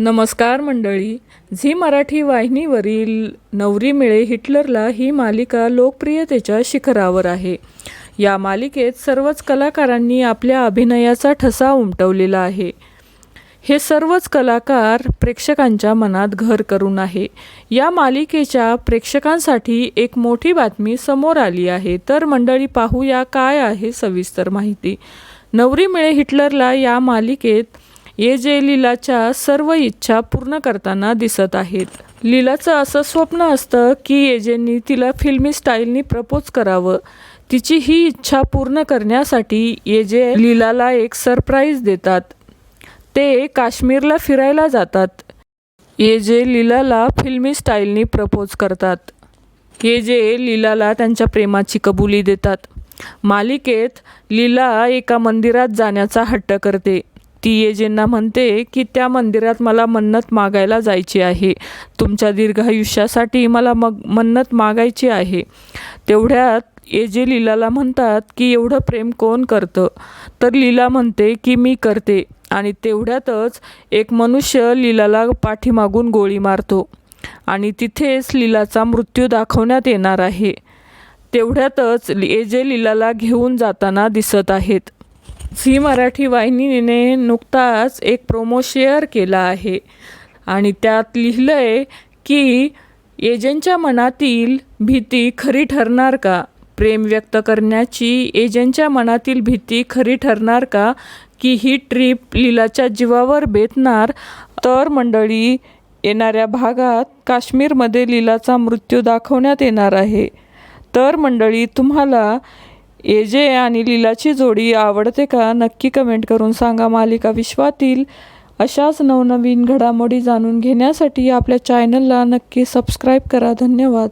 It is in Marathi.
नमस्कार मंडळी. झी मराठी वाहिनीवरील नवरी मिळे हिटलरला ही मालिका लोकप्रियतेच्या शिखरावर आहे. या मालिकेत सर्वच कलाकारांनी आपल्या अभिनयाचा ठसा उमटवलेला आहे. हे सर्वच कलाकार प्रेक्षकांच्या मनात घर करून आहे. या मालिकेच्या प्रेक्षकांसाठी एक मोठी बातमी समोर आली आहे. तर मंडळी पाहूया काय आहे सविस्तर माहिती. नवरी मिळे हिटलरला या मालिकेत जे लीलाच्या सर्व इच्छा पूर्ण करताना दिसत आहेत. लीलाचं असं स्वप्न असतं की येजेंनी तिला फिल्मी स्टाईलनी प्रपोज करावं. तिची ही इच्छा पूर्ण करण्यासाठी येजे लीलाला एक सरप्राईज देतात. ते काश्मीरला फिरायला जातात. ये जे लीलाला फिल्मी स्टाईलनी प्रपोज करतात. येजे जे लीलाला त्यांच्या प्रेमाची कबुली देतात. मालिकेत लीला एका मंदिरात जाण्याचा हट्ट करते. ती येजेंना म्हणते की त्या मंदिरात मला मन्नत मागायला जायची आहे. तुमच्या दीर्घायुष्यासाठी मला मग मन्नत मागायची आहे. तेवढ्यात एजे लीलाला म्हणतात की एवढं प्रेम कोण करतं? तर लीला म्हणते की मी करते आणि तेवढ्यातच एक मनुष्य लीलाला पाठीमागून गोळी मारतो आणि तिथेच लीलाचा मृत्यू दाखवण्यात येणार आहे. तेवढ्यातच एजे लीलाला घेऊन जाताना दिसत आहेत. झी मराठी वाहिनीने नुकताच एक प्रोमो शेअर केला आहे. आणि त्यात लिहिलं आहे की एजंटच्या मनातील भीती खरी ठरणार का? प्रेम व्यक्त करण्याची एजंटच्या मनातील भीती खरी ठरणार का? की ही ट्रीप लीलाच्या जीवावर बेतणार? तर मंडळी येणाऱ्या भागात काश्मीरमध्ये लीलाचा मृत्यू दाखवण्यात येणार आहे. तर मंडळी तुम्हाला एजे आणि लीलाची जोडी आवडते का? नक्की कमेंट करून सांगा. मालिका विश्वातील अशाच नवनवीन घडामोडी जाणून घेण्यासाठी आपल्या चॅनलला नक्की सबस्क्राईब करा. धन्यवाद.